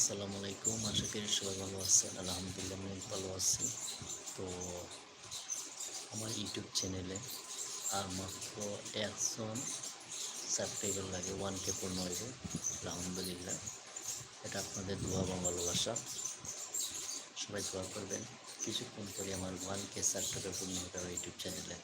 আসসালামু আলাইকুম। আশা করি সবাই ভালো আছেন। আলহামদুলিল্লাহ, আমি অনেক ভালো আছি। তো আমার ইউটিউব চ্যানেলে আর মাত্র একজন সাবস্ক্রাইবার লাগে, ওয়ান কে পূর্ণ হয়েছে আলহামদুলিল্লাহ, এটা আপনাদের দোয়া বা ভালোবাসা। সবাই দোয়া করবেন। কিছুক্ষণ পরে আমার ওয়ান কে সাবস্ক্রাইবার পূর্ণ হবে ইউটিউব চ্যানেলে।